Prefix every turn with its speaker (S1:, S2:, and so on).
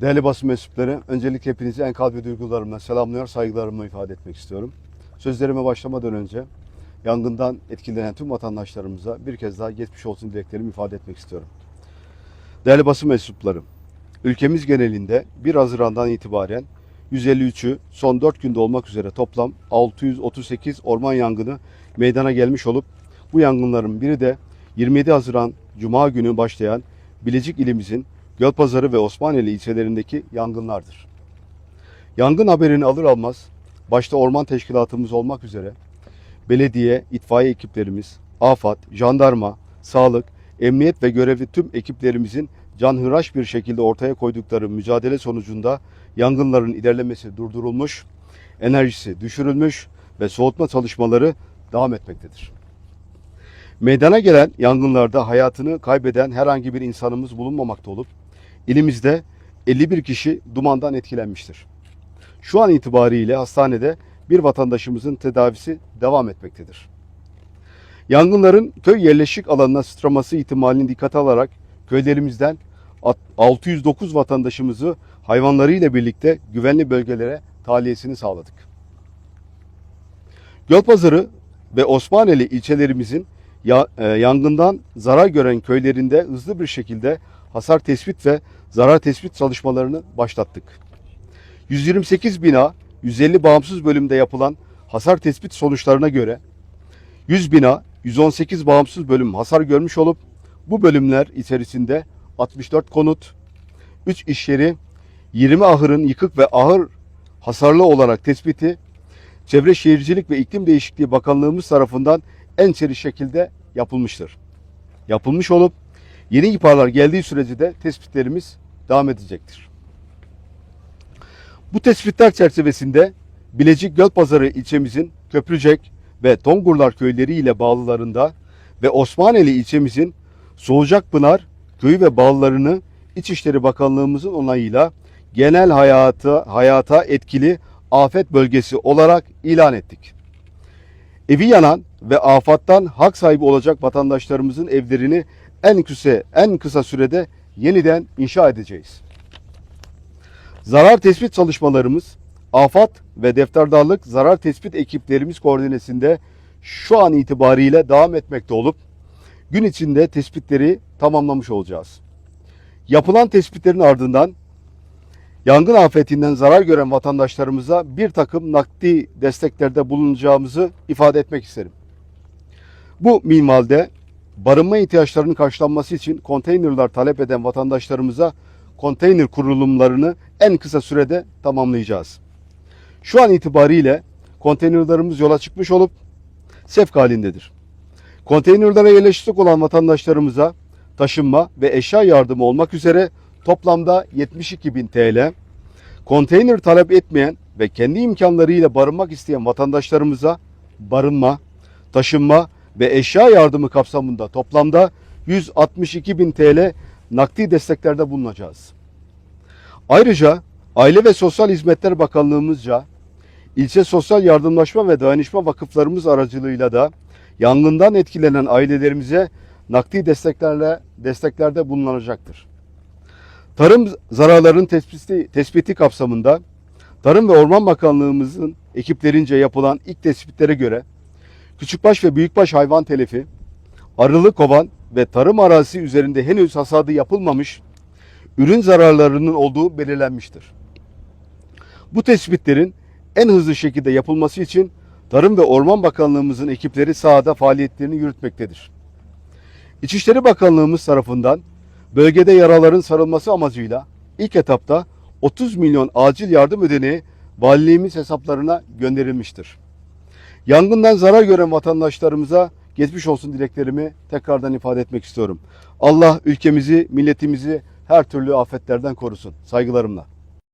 S1: Değerli basın mensupları, öncelikle hepinizi en kalbi duygularımla selamlıyor, saygılarımı ifade etmek istiyorum. Sözlerime başlamadan önce yangından etkilenen tüm vatandaşlarımıza bir kez daha geçmiş olsun dileklerimi ifade etmek istiyorum. Değerli basın mensupları, ülkemiz genelinde 1 Haziran'dan itibaren 153'ü son 4 günde olmak üzere toplam 638 orman yangını meydana gelmiş olup bu yangınların biri de 27 Haziran Cuma günü başlayan Bilecik ilimizin Gölpazarı ve Osmaneli ilçelerindeki yangınlardır. Yangın haberini alır almaz başta orman teşkilatımız olmak üzere belediye, itfaiye ekiplerimiz, AFAD, jandarma, sağlık, emniyet ve görevli tüm ekiplerimizin canhıraş bir şekilde ortaya koydukları mücadele sonucunda yangınların ilerlemesi durdurulmuş, enerjisi düşürülmüş ve soğutma çalışmaları devam etmektedir. Meydana gelen yangınlarda hayatını kaybeden herhangi bir insanımız bulunmamakta olup ilimizde 51 kişi dumandan etkilenmiştir. Şu an itibariyle hastanede bir vatandaşımızın tedavisi devam etmektedir. Yangınların köy yerleşik alanına sıçraması ihtimalini dikkate alarak köylerimizden 609 vatandaşımızı hayvanlarıyla birlikte güvenli bölgelere tahliyesini sağladık. Gölpazarı ve Osmaneli ilçelerimizin e, yangından zarar gören köylerinde hızlı bir şekilde hasar tespit ve zarar tespit çalışmalarını başlattık. 128 bina 150 bağımsız bölümde yapılan hasar tespit sonuçlarına göre 100 bina 118 bağımsız bölüm hasar görmüş olup bu bölümler içerisinde 64 konut, 3 iş yeri, 20 ahırın yıkık ve ahır hasarlı olarak tespiti Çevre Şehircilik ve İklim Değişikliği Bakanlığımız tarafından en seri şekilde yapılmıştır. Yapılmış olup yeni ihbarlar geldiği sürece de tespitlerimiz devam edecektir. Bu tespitler çerçevesinde Bilecik Gölpazarı ilçemizin Köprücek ve Tongurlar köyleri ile bağlılarında ve Osmaneli ilçemizin Soğucakpınar köyü ve bağlılarını İçişleri Bakanlığımızın onayıyla genel hayata, hayata etkili afet bölgesi olarak ilan ettik. Evi yanan ve afattan hak sahibi olacak vatandaşlarımızın evlerini en kısa en kısa sürede yeniden inşa edeceğiz. Zarar tespit çalışmalarımız afat ve defterdarlık zarar tespit ekiplerimiz koordinesinde şu an itibariyle devam etmekte olup gün içinde tespitleri tamamlamış olacağız. Yapılan tespitlerin ardından yangın afetinden zarar gören vatandaşlarımıza bir takım nakdi desteklerde bulunacağımızı ifade etmek isterim. Bu minvalde barınma ihtiyaçlarının karşılanması için konteynerler talep eden vatandaşlarımıza konteyner kurulumlarını en kısa sürede tamamlayacağız. Şu an itibariyle konteynerlarımız yola çıkmış olup sevk halindedir. Konteynerlere yerleşecek olan vatandaşlarımıza taşınma ve eşya yardımı olmak üzere toplamda 72 bin TL, konteyner talep etmeyen ve kendi imkanlarıyla barınmak isteyen vatandaşlarımıza barınma, taşınma ve eşya yardımı kapsamında toplamda 162 bin TL nakdi desteklerde bulunacağız. Ayrıca Aile ve Sosyal Hizmetler Bakanlığımızca ilçe sosyal yardımlaşma ve dayanışma vakıflarımız aracılığıyla da yangından etkilenen ailelerimize nakdi desteklerle desteklerde bulunulacaktır. Tarım zararlarının tespiti, tespiti kapsamında Tarım ve Orman Bakanlığımızın ekiplerince yapılan ilk tespitlere göre küçükbaş ve büyükbaş hayvan telifi, arılı kovan ve tarım arazisi üzerinde henüz hasadı yapılmamış ürün zararlarının olduğu belirlenmiştir. Bu tespitlerin en hızlı şekilde yapılması için Tarım ve Orman Bakanlığımızın ekipleri sahada faaliyetlerini yürütmektedir. İçişleri Bakanlığımız tarafından bölgede yaraların sarılması amacıyla ilk etapta 30 milyon acil yardım ödeneği valiliğimiz hesaplarına gönderilmiştir. Yangından zarar gören vatandaşlarımıza geçmiş olsun dileklerimi tekrardan ifade etmek istiyorum. Allah ülkemizi, milletimizi her türlü afetlerden korusun. Saygılarımla.